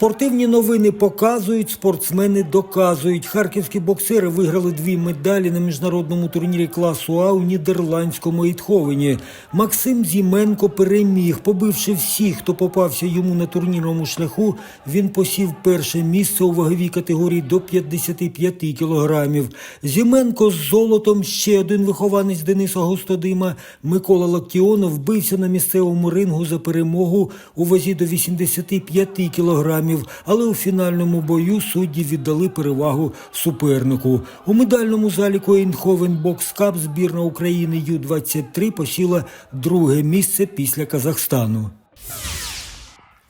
Спортивні новини показують, спортсмени доказують. Харківські боксери виграли дві медалі на міжнародному турнірі класу А у нідерландському Ейтховені. Максим Зіменко переміг, побивши всіх, хто попався йому на турнірному шляху. Він посів перше місце у ваговій категорії до 55 кілограмів. Зіменко з золотом ще один вихованець Дениса Гостодима Микола Лактіонов бився на місцевому рингу за перемогу у вазі до 85 кілограмів, але у фінальному бою судді віддали перевагу супернику. У медальному заліку Ейнховен Бокс Кап збірна України Ю-23 посіла друге місце після Казахстану.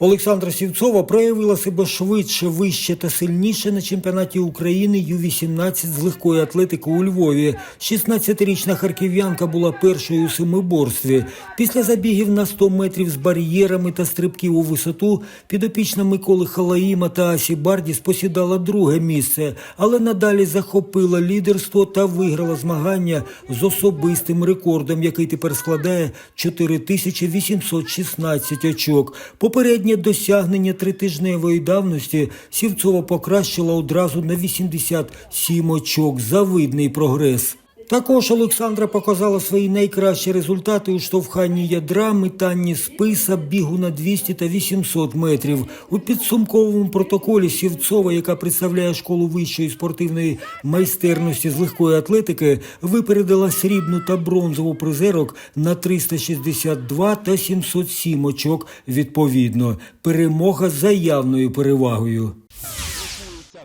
Олександра Сівцова проявила себе швидше, вище та сильніше на чемпіонаті України Ю-18 з легкої атлетики у Львові. 16-річна харків'янка була першою у семиборстві. Після забігів на 100 метрів з бар'єрами та стрибків у висоту підопічна Миколи Халаїма та Асі Бардіс посідала друге місце, але надалі захопила лідерство та виграла змагання з особистим рекордом, який тепер складає 4816 очок. Попереднє досягнення тритижневої давності Сівцова покращила одразу на 87 очок. Завидний прогрес. Також Олександра показала свої найкращі результати у штовханні ядра, метанні списа, бігу на 200 та 800 метрів. У підсумковому протоколі Сівцова, яка представляє школу вищої спортивної майстерності з легкої атлетики, випередила срібну та бронзову призерок на 362 та 707 очок відповідно. Перемога за явною перевагою.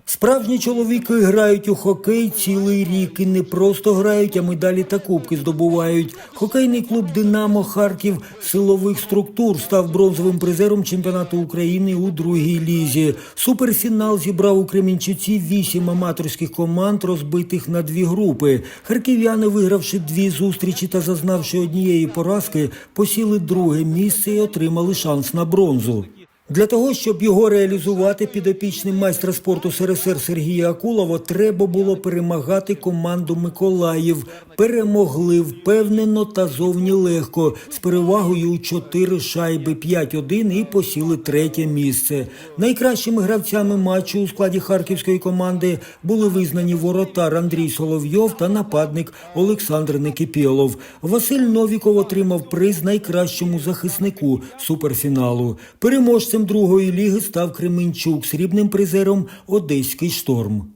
Справжні чоловіки грають у хокей цілий рік і не просто грають, а медалі та кубки здобувають. Хокейний клуб Динамо Харків силових структур став бронзовим призером чемпіонату України у другій лізі. Суперфінал зібрав у Кремінчуці вісім аматорських команд, розбитих на дві групи. Харків'яни, вигравши дві зустрічі та зазнавши однієї поразки, посіли друге місце і отримали шанс на бронзу. Для того, щоб його реалізувати, підопічним майстра спорту СРСР Сергія Акулова треба було перемагати команду Миколаїв. Перемогли впевнено та зовні легко, з перевагою у 4 шайби 5-1 і посіли третє місце. Найкращими гравцями матчу у складі харківської команди були визнані воротар Андрій Соловйов та нападник Олександр Некипєлов. Василь Новіков отримав приз найкращому захиснику суперфіналу. Переможцем другої ліги став Кременчук, срібним призером Одеський шторм.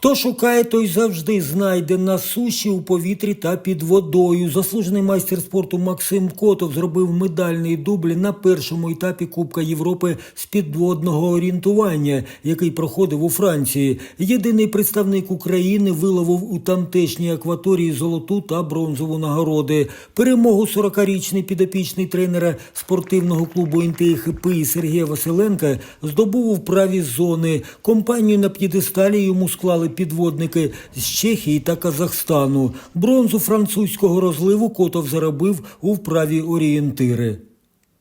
Хто шукає, той завжди знайде на суші, у повітрі та під водою. Заслужений майстер спорту Максим Котов зробив медальний дубль на першому етапі Кубка Європи з підводного орієнтування, який проходив у Франції. Єдиний представник України виловив у тамтешній акваторії золоту та бронзову нагороди. Перемогу 40-річний підопічний тренера спортивного клубу НТХП Сергія Василенка здобув у праві зони. Компанію на п'єдесталі йому склали підводники з Чехії та Казахстану. Бронзу французького розливу Котов заробив у вправі орієнтири.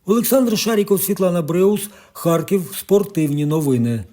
Олександр Шаріков, Світлана Бреус, Харків. Спортивні новини.